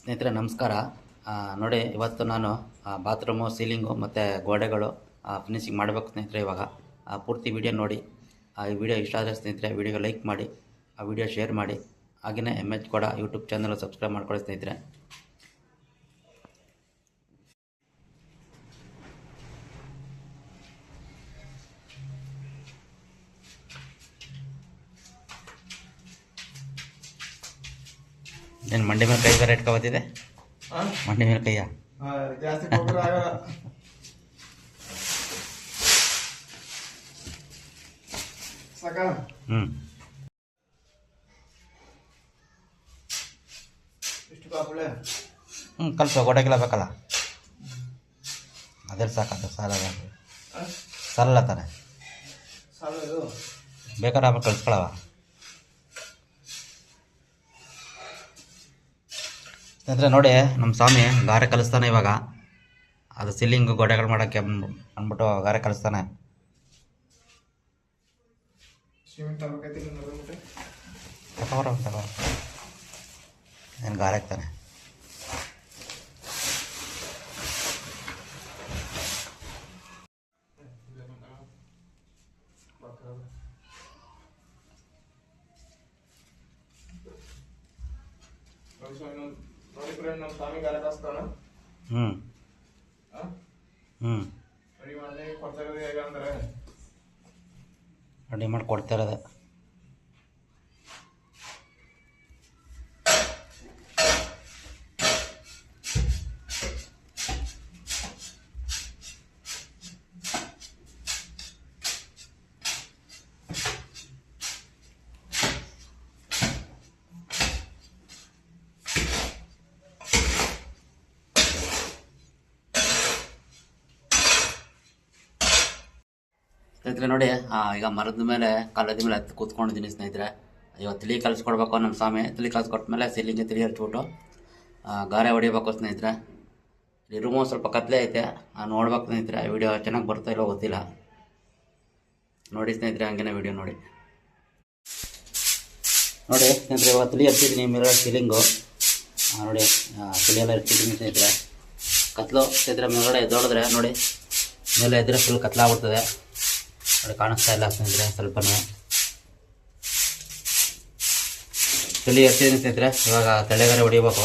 ಸ್ನೇಹಿತರೆ ನಮಸ್ಕಾರ. ನೋಡಿ ಇವತ್ತು ನಾನು ಬಾತ್ರೂಮು ಸೀಲಿಂಗು ಮತ್ತು ಗೋಡೆಗಳು ಫಿನಿಶಿಂಗ್ ಮಾಡಬೇಕು ಸ್ನೇಹಿತರೆ ಇವಾಗ. ಪೂರ್ತಿ ವಿಡಿಯೋ ನೋಡಿ. ಆ, ವಿಡಿಯೋ ಇಷ್ಟ ಆದರೆ ಸ್ನೇಹಿತರೆ ವಿಡಿಯೋಗೆ ಲೈಕ್ ಮಾಡಿ ಆ ವಿಡಿಯೋ ಶೇರ್ ಮಾಡಿ. ಹಾಗೆಯೇ ಎಂ ಎಚ್ ಕೂಡ ಯೂಟ್ಯೂಬ್ ಚಾನಲ್ ಸಬ್ಸ್ಕ್ರೈಬ್ ಮಾಡ್ಕೊಳ್ಳಿ ಸ್ನೇಹಿತರೆ. ಏನು ಮಂಡಿ ಮೇಲೆ ಕೈ ಬೇರೆ ಇಟ್ಕೊಬತ್ತಿದೆ? ಮಂಡಿ ಮೇಲೆ ಕೈಯ? ಹ್ಞೂ ಹ್ಞೂ ಕಲಿಸೋ ಗೋಡೆಗೆಲ್ಲ ಬೇಕಲ್ಲ? ಅದೇ ಸಾಕಂತ ಸಾಲ ಸರಲ್ಲ ತಾನೆ? ಬೇಕಾದ್ರೆ ಆಮೇಲೆ ಕಳ್ಸ್ಕೊಳವ. ಸ್ನೇಹಿತರೆ ನೋಡಿ ನಮ್ಮ ಸ್ವಾಮಿ ಗಾರೆ ಕಲಿಸ್ತಾನೆ ಇವಾಗ. ಅದು ಸೀಲಿಂಗ್ ಗೋಡೆಗಳು ಮಾಡೋಕ್ಕೆ ಅಂದ್ಬಿಟ್ಟು ಗಾರೆ ಕಲಿಸ್ತಾನೆ. ಏನು ಗಾರೆ ಹಾಕ್ತಾನೆ ಫ್ರೆಂಡ್ ನಮ್ಮ ಸ್ವಾಮಿ ಗಾಲ ಹ್ಮ್. ಹ್ಞೂ ರೆಡಿ ಮಾಡಿ ಕೊಡ್ತಾರದ ಹೇಗಂದ್ರೆ ರೆಡಿ ಮಾಡಿ ಕೊಡ್ತಿರೋದೆ ಸ್ನೇಹಿತರೆ ನೋಡಿ ಈಗ ಮರದ ಮೇಲೆ ಕಾಲದ ಮೇಲೆ ಹತ್ತಿ ಕೂತ್ಕೊಂಡಿದ್ದೀನಿ ಸ್ನೇಹಿತರೆ. ಇವಾಗ ತಿಳಿ ಕಲಿಸ್ಕೊಡ್ಬೇಕು ನಮ್ಮ ಸ್ವಾಮಿ. ತಿಳಿ ಕಲಿಸ್ಕೊಟ್ಮೇಲೆ ಸೀಲಿಂಗ್ಗೆ ತಿಳಿ ಹಚ್ಬಿಟ್ಟು ಆ, ಗಾರೆ ಹೊಡಿಬೇಕು ಸ್ನೇಹಿತರೆ. ಇಲ್ಲಿ ರೂಮು ಸ್ವಲ್ಪ ಕತ್ಲೆ ಐತೆ. ನೋಡ್ಬೇಕು ಸ್ನೇಹಿತರೆ ವಿಡಿಯೋ ಚೆನ್ನಾಗಿ ಬರ್ತಾ ಇಲ್ಲ ಗೊತ್ತಿಲ್ಲ. ನೋಡಿ ಸ್ನೇಹಿತರೆ ಹಂಗೇನೆ ವಿಡಿಯೋ ನೋಡಿ. ನೋಡಿ ಸ್ನೇಹಿತರೆ ಇವಾಗ ತಿಳಿ ಹಚ್ಚಿದ್ದೀನಿ ಮಿರರ್ ಸೀಲಿಂಗು ನೋಡಿ ತಿಳಿ ಎಲ್ಲ ಇರ್ತಿದ್ದೀನಿ ಸ್ನೇಹಿತರೆ. ಕತ್ಲು ಸ್ನೇಹಿತರೆ ಮೇಲ್ಗಡೆ ಎದ್ದೋಡಿದ್ರೆ ನೋಡಿ ಮೇಲೆ ಎದ್ರೆ ಫುಲ್ ಕತ್ಲಾಗ್ಬಿಡ್ತದೆ. ನೋಡಿ ಕಾಣಿಸ್ತಾ ಇಲ್ಲ ಸ್ನೇಹಿತರೆ ಸ್ವಲ್ಪ ತಲೆ ಎತ್ತಿದ್ದೀನಿ ಸ್ನೇಹಿತರೆ ಇವಾಗ ತಲೆಗಾರೆ ಹೊಡಿಬೇಕು.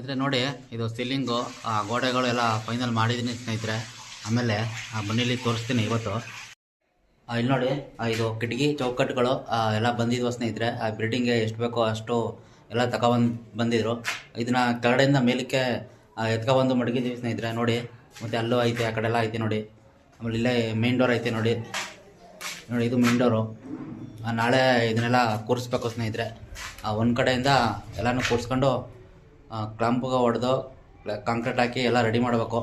ಸ್ನೇಹಿತರೆ ನೋಡಿ ಇದು ಸೀಲಿಂಗು ಆ ಗೋಡೆಗಳು ಎಲ್ಲ ಫೈನಲ್ ಮಾಡಿದ್ದೀನಿ ಸ್ನೇಹಿತರೆ. ಆಮೇಲೆ ಆ ಮನೇಲಿ ತೋರಿಸ್ತೀನಿ ಇವತ್ತು. ಆ, ಇಲ್ಲಿ ನೋಡಿ ಆ, ಇದು ಕಿಟಕಿ ಚೌಕಟ್ಟುಗಳು ಆ, ಎಲ್ಲ ಬಂದಿದ್ವು ಸ್ನೇಹಿತರೆ. ಆ ಬಿಲ್ಡಿಂಗ್ಗೆ ಎಷ್ಟು ಬೇಕೋ ಅಷ್ಟು ಎಲ್ಲ ತಗೊಬಂದು ಬಂದಿದ್ರು. ಇದನ್ನ ಕೆಳಗಡೆಯಿಂದ ಮೇಲಕ್ಕೆ ಆ, ಎತ್ಕೊಬಂದು ಮಡಗಿದ್ದೀವಿ ಸ್ನೇಹಿತರೆ. ನೋಡಿ ಮತ್ತು ಅಲ್ಲೂ ಐತೆ ಆ ಕಡೆ ಎಲ್ಲ ಐತೆ ನೋಡಿ. ಆಮೇಲೆ ಇಲ್ಲೇ ಮೇನ್ ಡೋರ್ ಐತೆ ನೋಡಿ. ನೋಡಿ ಇದು ಮೇನ್ ಡೋರು ನಾಳೆ ಇದನ್ನೆಲ್ಲ ಕೂರಿಸ್ಬೇಕು ಸ್ನೇಹಿತರೆ. ಒಂದು ಕಡೆಯಿಂದ ಎಲ್ಲನೂ ಕೂರಿಸ್ಕೊಂಡು ಕ್ಲಾಂಪ್ಗೆ ಹೊಡೆದು ಕಾಂಕ್ರೀಟ್ ಹಾಕಿ ಎಲ್ಲ ರೆಡಿ ಮಾಡಬೇಕು.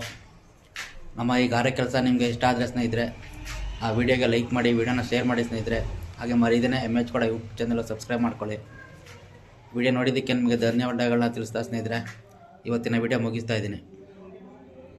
ನಮ್ಮ ಈ ಗಾರೆ ಕೆಲಸ ನಿಮಗೆ ಇಷ್ಟ ಆದರೆ ಸ್ನೇಹಿತರೆ, ಆ ವಿಡಿಯೋಗೆ ಲೈಕ್ ಮಾಡಿ, ವಿಡಿಯೋನ ಶೇರ್ ಮಾಡಿ ಸ್ನೇಹಿತರೆ. ಹಾಗೆ ಮರೀದೇನೆ ಎಂ ಎಚ್ ಕೂಡ ಯೂಟ್ಯೂಬ್ ಚಾನಲ್ ಸಬ್ಸ್ಕ್ರೈಬ್ ಮಾಡ್ಕೊಳ್ಳಿ. ವಿಡಿಯೋ ನೋಡಿದ್ದಕ್ಕೆ ನಿಮಗೆ ಧನ್ಯವಾದಗಳನ್ನ ತಿಳಿಸ್ತಾ ಸ್ನೇಹಿತರೆ. ಇವತ್ತಿನ ವಿಡಿಯೋ ಮುಗಿಸ್ತಾ ಇದ್ದೀನಿ.